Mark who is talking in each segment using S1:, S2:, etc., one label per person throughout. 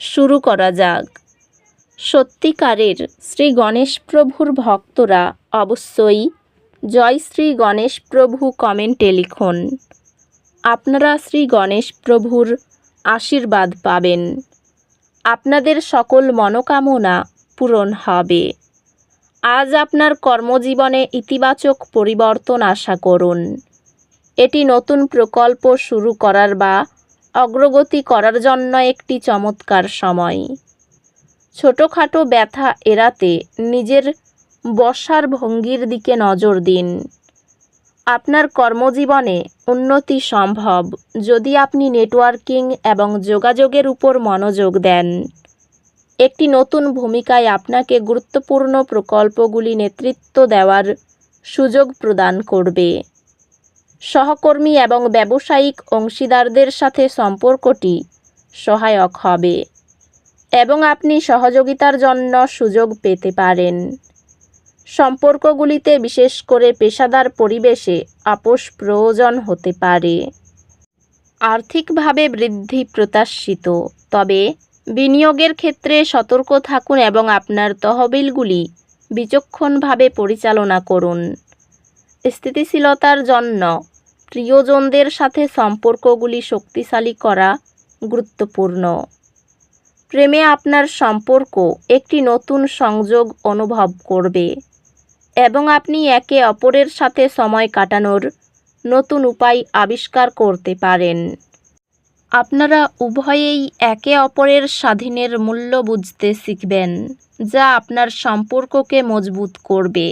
S1: শুরু করা যাক। সত্যিকারের শ্রী গণেশ প্রভুর ভক্তরা অবশ্যই জয় শ্রী গণেশ প্রভু কমেন্টে লিখুন। আপনারা শ্রী গণেশ প্রভুর আশীর্বাদ পাবেন। আপনাদের সকল মনোকামনা পূরণ হবে। আজ আপনার কর্মজীবনে ইতিবাচক পরিবর্তন আশা করুন। এটি নতুন প্রকল্প শুরু করার বা অগ্রগতি করার জন্য একটি চমৎকার সময়। ছোটোখাটো ব্যথা এড়াতে নিজের বসার ভঙ্গির দিকে নজর দিন। আপনার কর্মজীবনে উন্নতি সম্ভব যদি আপনি নেটওয়ার্কিং এবং যোগাযোগের উপর মনোযোগ দেন। একটি নতুন ভূমিকায় আপনাকে গুরুত্বপূর্ণ প্রকল্পগুলি নেতৃত্ব দেওয়ার সুযোগ প্রদান করবে। সহকর্মী এবং ব্যবসায়িক অংশীদারদের সাথে সম্পর্কটি সহায়ক হবে এবং আপনি সহযোগিতার জন্য সুযোগ পেতে পারেন। সম্পর্কগুলিতে বিশেষ করে পেশাদার পরিবেশে আপোষ প্রয়োজন হতে পারে। আর্থিকভাবে বৃদ্ধি প্রত্যাশিত, তবে বিনিয়োগের ক্ষেত্রে সতর্ক থাকুন এবং আপনার তহবিলগুলি বিচক্ষণভাবে পরিচালনা করুন। স্থিতিশীলতার জন্য প্রিয়জনদের সাথে সম্পর্কগুলি শক্তিশালী করা গুরুত্বপূর্ণ। প্রেমে আপনার সম্পর্ক একটি নতুন সংযোগ অনুভব করবে এবং আপনি একে অপরের সাথে সময় কাটানোর নতুন উপায় আবিষ্কার করতে পারেন। আপনারা উভয়েই একে অপরের স্বাধীনের মূল্য বুঝতে শিখবেন, যা আপনার সম্পর্ককে মজবুত করবে।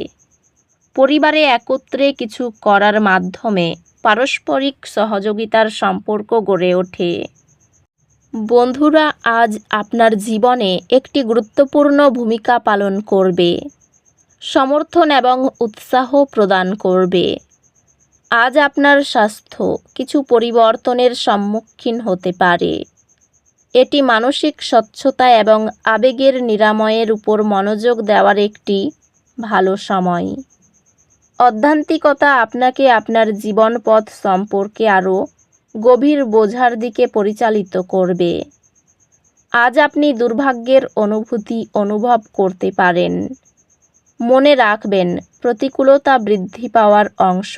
S1: পরিবারে একত্রে কিছু করার মাধ্যমে পারস্পরিক সহযোগিতার সম্পর্ক গড়ে ওঠে। বন্ধুরা, আজ আপনার জীবনে একটি গুরুত্বপূর্ণ ভূমিকা পালন করবে। সমর্থন এবং উৎসাহ প্রদান করবে। আজ আপনার স্বাস্থ্য কিছু পরিবর্তনের সম্মুখীন হতে পারে। এটি মানসিক স্বচ্ছতা এবং আবেগের নিরাময়ের উপর মনোযোগ দেওয়ার একটি ভালো সময়। অধ্যান্তিকতা আপনাকে আপনার জীবনপথ সম্পর্কে আরও গভীর বোঝার দিকে পরিচালিত করবে। আজ আপনি দুর্ভাগ্যের অনুভূতি অনুভব করতে পারেন। মনে রাখবেন, প্রতিকূলতা বৃদ্ধি পাওয়ার অংশ,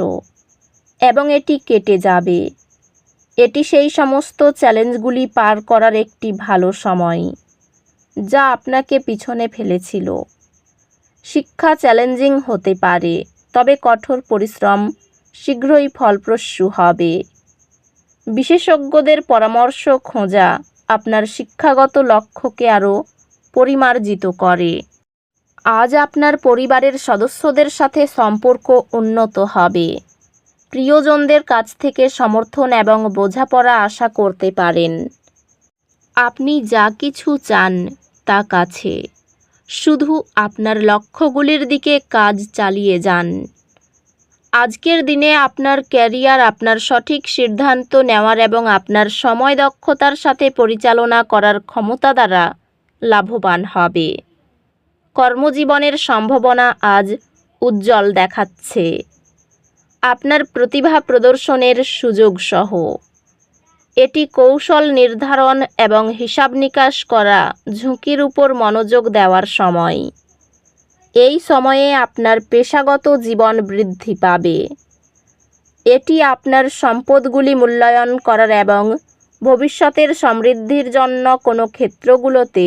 S1: এবং এটি কেটে যাবে। এটি সেই সমস্ত চ্যালেঞ্জগুলি পার করার একটি ভালো সময়, যা আপনাকে পিছনে ফেলেছিল। শিক্ষা চ্যালেঞ্জিং হতে পারে। তবে কঠোর পরিশ্রম শীঘ্রই ফলপ্রসূ হবে। বিশেষজ্ঞদের পরামর্শ খোঁজা আপনার শিক্ষাগত লক্ষ্যকে আরও পরিমার্জিত করে। আজ আপনার পরিবারের সদস্যদের সাথে সম্পর্ক উন্নত হবে। প্রিয়জনদের কাছ থেকে সমর্থন এবং বোঝাপড়া আশা করতে পারেন। আপনি যা কিছু চান তা কাছে। শুধু আপনার লক্ষ্যগুলির দিকে কাজ চালিয়ে যান। আজকের দিনে আপনার ক্যারিয়ার আপনার সঠিক সিদ্ধান্ত নেওয়ার এবং আপনার সময় দক্ষতার সাথে পরিচালনা করার ক্ষমতা দ্বারা লাভবান হবে। কর্মজীবনের সম্ভাবনা আজ উজ্জ্বল দেখাচ্ছে। আপনার প্রতিভা প্রদর্শনের সুযোগ সহ। এটি কৌশল নির্ধারণ এবং হিসাব নিকাশ করা ঝুঁকির উপর মনোযোগ দেওয়ার সময়। এই সময়ে আপনার পেশাগত জীবন বৃদ্ধি পাবে। এটি আপনার সম্পদগুলি মূল্যায়ন করার এবং ভবিষ্যতের সমৃদ্ধির জন্য কোনো ক্ষেত্রগুলোতে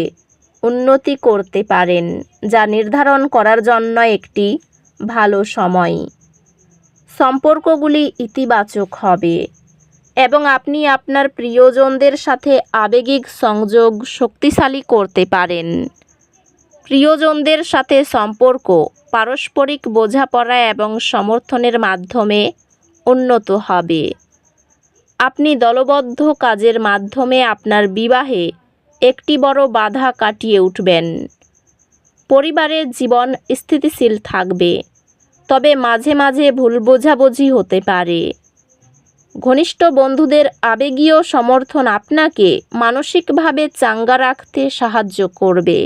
S1: উন্নতি করতে পারেন, যা নির্ধারণ করার জন্য একটি ভালো সময়। সম্পর্কগুলি ইতিবাচক হবে। এবং আপনি আপনার প্রিয়জনদের সাথে আবেগিক সংযোগ শক্তিশালী করতে পারেন। প্রিয়জনদের সাথে সম্পর্ক, পারস্পরিক বোঝাপড়া এবং সমর্থনের মাধ্যমে উন্নত হবে। আপনি দলবদ্ধ কাজের মাধ্যমে আপনার বিবাহে একটি বড় বাধা কাটিয়ে উঠবেন। পরিবারের জীবন স্থিতিশীল থাকবে, তবে মাঝে মাঝে ভুল বোঝাবুঝি হতে পারে। ঘনিষ্ঠ বন্ধুদের আবেগীয় সমর্থন আপনাকে মানসিকভাবে চাঙ্গা রাখতে সাহায্য করবে।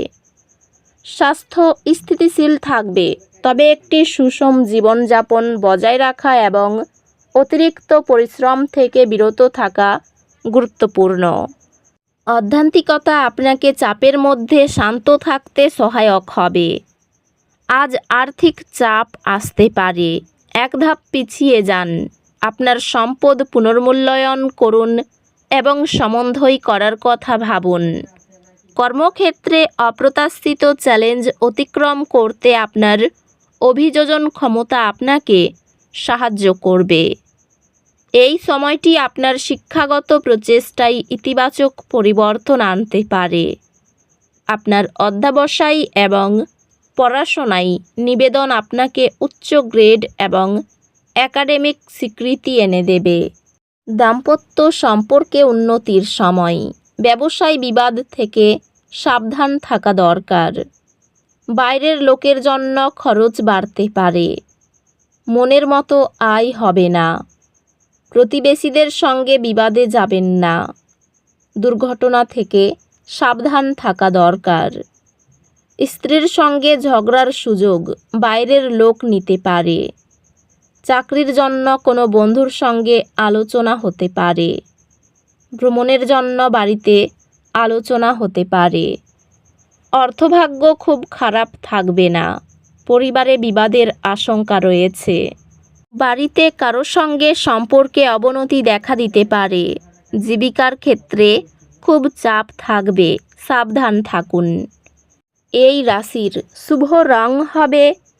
S1: স্বাস্থ্য স্থিতিশীল থাকবে, তবে একটি সুষম জীবনযাপন বজায় রাখা এবং অতিরিক্ত পরিশ্রম থেকে বিরত থাকা গুরুত্বপূর্ণ। অধ্যান্তিকতা আপনাকে চাপের মধ্যে শান্ত থাকতে সহায়ক হবে। আজ আর্থিক চাপ আসতে পারে, এক ধাপ পিছিয়ে যান। আপনার সম্পদ পুনর্মূল্যায়ন করুন এবং সমন্বয় করার কথা ভাবুন। কর্মক্ষেত্রে অপ্রত্যাশিত চ্যালেঞ্জ অতিক্রম করতে আপনার অভিযোজন ক্ষমতা আপনাকে সাহায্য করবে। এই সময়টি আপনার শিক্ষাগত প্রচেষ্টায় ইতিবাচক পরিবর্তন আনতে পারে। আপনার অধ্যাবসায় এবং পড়াশোনায় নিবেদন আপনাকে উচ্চ গ্রেড এবং একাডেমিক স্বীকৃতি এনে দেবে। দাম্পত্য সম্পর্কে উন্নতির সময়। ব্যবসায় বিবাদ থেকে সাবধান থাকা দরকার। বাইরের লোকের জন্য খরচ বাড়তে পারে। মনের মতো আয় হবে না। প্রতিবেশীদের সঙ্গে বিবাদে যাবেন না। দুর্ঘটনা থেকে সাবধান থাকা দরকার। স্ত্রীর সঙ্গে ঝগড়ার সুযোগ বাইরের লোক নিতে পারে। চাকরির জন্য কোনো বন্ধুর সঙ্গে আলোচনা হতে পারে। ভ্রমণের জন্য বাড়িতে আলোচনা হতে পারে। অর্থভাগ্য খুব খারাপ থাকবে না। পরিবারে বিবাদের আশঙ্কা রয়েছে। বাড়িতে কারও সঙ্গে সম্পর্কে অবনতি দেখা দিতে পারে। জীবিকার ক্ষেত্রে খুব চাপ থাকবে। সাবধান থাকুন। এই রাশির শুভ রং হবে